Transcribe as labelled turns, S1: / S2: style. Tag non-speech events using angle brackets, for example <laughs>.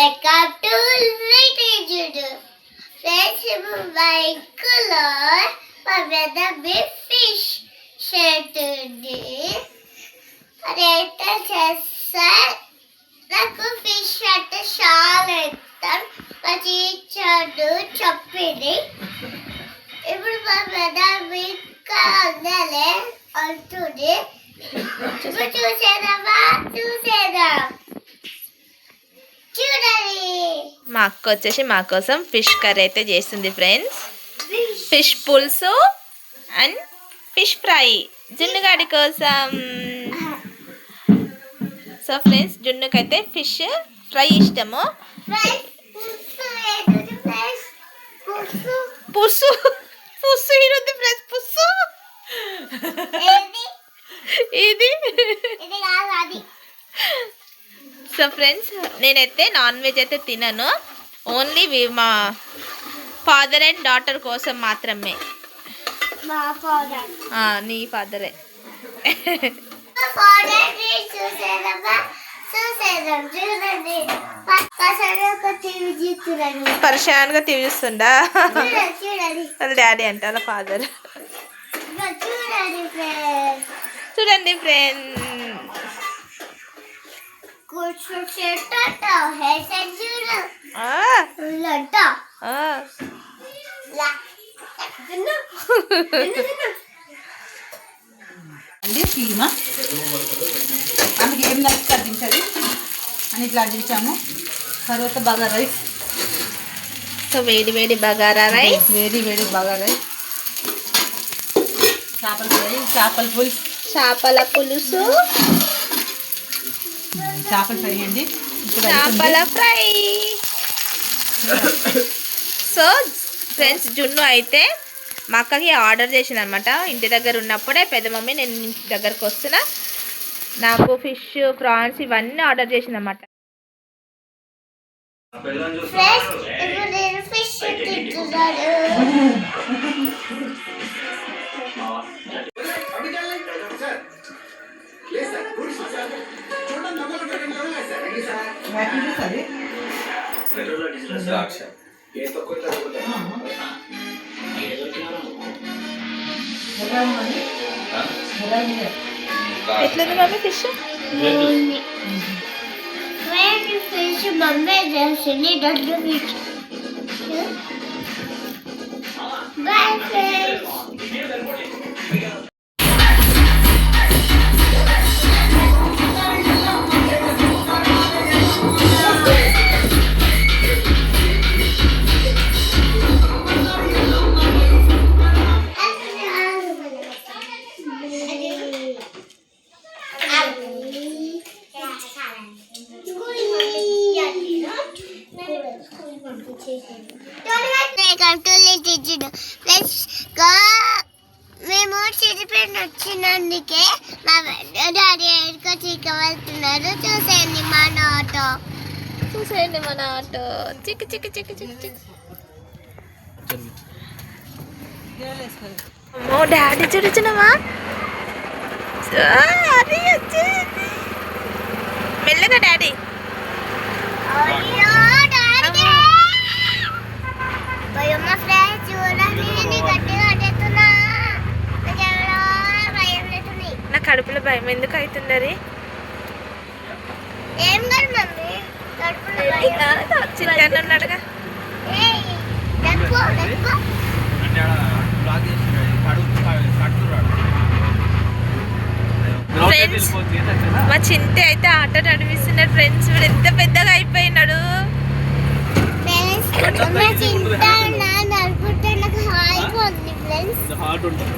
S1: Welcome to friends బైక్లో మా పెద్ద బిగ్ ఫిష్ షర్ట్ ఉంది అదైతే చేస్తా నాకు ఫిష్ అంటే చాలా ఇష్టం మా టీచర్ చెప్పింది ఇప్పుడు మా పెద్ద బిగ్ ఉండాలి అంటుంది ఇప్పుడు చూసేదామా చూసేదాం
S2: మా అక్క వచ్చేసి మా కోసం ఫిష్ కర్రీ అయితే చేస్తుంది ఫ్రెండ్స్ ఫిష్ పులుసు అండ్ ఫిష్ ఫ్రై జున్నుగాడి కోసం. సో ఫ్రెండ్స్ జున్నుకైతే ఫిష్ ఫ్రై ఇష్టము. పుస్సు పుస్సు ఈరోజు ఫ్రెండ్స్ పుస్సు ఇది.
S1: ఇది కాదు అది.
S2: సో ఫ్రెండ్స్ నేనైతే నాన్ వెజ్ అయితే తినను. ఓన్లీ మా ఫాదర్ అండ్ డాటర్ కోసం మాత్రమే. నీ ఫాదరే
S1: టీవీ
S2: పరిశాన్గా
S1: చూడండి చూడండి.
S2: వాళ్ళ డాడీ అంట వాళ్ళ ఫాదర్
S1: చూడండి ఫ్రెండ్స్
S3: అండి చీమ. ఆమెకి ఏం నచ్చి తింటుంది అని ఇట్లా చేసాము. తర్వాత బాగా రైస్.
S2: సో వేడి వేడి బగారా రైస్.
S3: వేడి వేడి బాగా రైస్. చేపల ఫ్రై చేపల పులుసు.
S2: చేపల పులుసు.
S3: చేపల ఫ్రై అండి.
S2: చేపల ఫ్రై. సో ఫ్రెండ్స్ జున్ను అయితే మా అక్కకి ఆర్డర్ చేసింది అనమాట ఇంటి దగ్గర ఉన్నప్పుడే పెద్ద మమ్మీ నేను ఇంటి దగ్గరకు వస్తున్నా. నాకు ఫిష్ ప్రాన్స్ ఇవన్నీ ఆర్డర్ చేసింది అనమాట
S1: ఫ్రెండ్స్ ఇప్పుడు నేను ఫిష్ <laughs> తింటున్నాను
S3: అది
S4: ద్రాక్ష
S3: ఎలా ఉంది ఎలా ఉంది
S2: ఎట్లుంది mummy fish?
S1: Friend fish mummy చేసింది దొడ్డు ఫిష్ బాయ్ ఫ్రెండ్స్ మేము చిరిపోయిన వచ్చినందుకే మా డాడీ ఎక్కడికి వెళ్తున్నారు చూసేయండి మా ఆటో
S2: చూసేయండి మన ఆటో. చిక్కు చిక్కు చిక్కు చిక్కు చిక్కి. అమ్మో డాడీ చూడుచున్నావా అది వచ్చింది. మెల్లగా డాడీ.
S1: అయ్యో
S2: Friends. మా చింతే అయితే ఆటో నడిపిస్తున్నాడు ఫ్రెండ్స్ వీడు ఎంత పెద్దగా అయిపోయినాడు.
S1: ఫ్రెండ్స్ అమ్మ చింత నా నడుపుతే నాకు హాయిగా ఉంది ఫ్రెండ్స్.
S4: హార్ట్ ఉంటుంది.